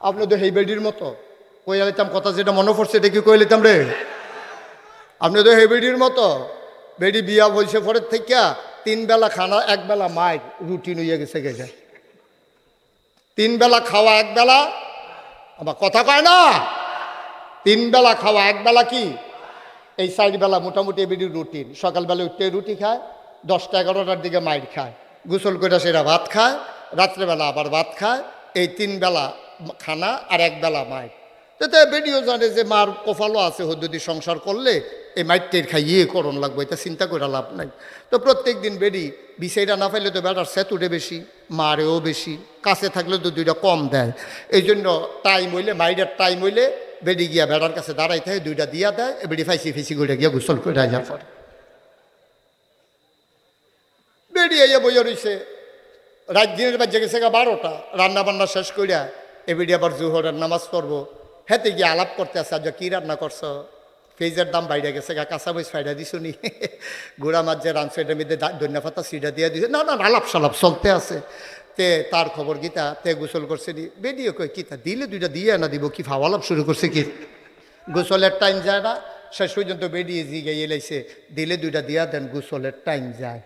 আপনি তো হেই বেডির মতো। কই আলিতাম কথা যেটা মনে পড়ছে, এটা কি কই লিতাম রে? আপনি তো হেই বেডির মতো। বেডি বিয়া বলছে পরের থেকে তিন বেলা খানা, এক বেলা মায়ের রুটিন হইয়া গেছে গে যায় তিন বেলা খাওয়া, এক বেলা? আবার কথা কয় না। তিন বেলা খাওয়া, এক বেলা কি? এই চার বেলা মোটামুটি বেডির রুটিন। সকালবেলা উঠতে রুটি খায়, দশটা এগারোটার দিকে মাইর খায়। গোসল করে সেটা ভাত খায়, রাত্রেবেলা আবার ভাত খায়। এই তিন বেলা খানা আর এক বেলা মায়ের তো বেডিও জানে যে মার কপালও আছে হদ্যদি সংসার করলে, এই মাইটের খাইয়ে করণ লাগবে, এটা চিন্তা করে লাভ নাই। তো প্রত্যেক দিন বেডি বিষয়টা না পাইলে তো বেটার সেতুটে বেশি, মারেও বেশি, কাছে থাকলে তো দুইটা কম দেয়। এই জন্য টাইম হইলে মাইডের টাইম হইলে বেডি গিয়া বেড়ার কাছে দাঁড়াই থাকে দুইটা দিয়া দেয় বেডি ফাইসি ফেসি করে গিয়া গোসল করে যাওয়ার পর বেডি আইয়া বইয়া রইছে। রাত দিনের বাজে গেছে বারোটা রান্না বান্না শেষ করিয়া এবিডি আবার জুহরের নামাজ পড়ব। হেতে গিয়ে আলাপ করতে আসে আজ কি রান্না করছ? ফেজের দাম বাইরে গেছে, গা কাঁচা বই ফাইডা দিছো নি? গুড়া মাছ যে রানছো এটার মধ্যে ধন্যা পাতা সিডা দিয়ে দিছে। না না আলাপ সালাপ চলতে আছে। তে, তার খবর গীতা তে? গোসল করছে নি। বেডিও কই কিতা দিলে দুইটা দিয়ে না দিব কি? ফাওয়ালাপ শুরু করছে কি? গোসলের টাইম যায় না। শেষ পর্যন্ত বেরিয়ে জিগে এলাইছে। দিলে দুইটা দিয়া দেন, গোসলের টাইম যায়।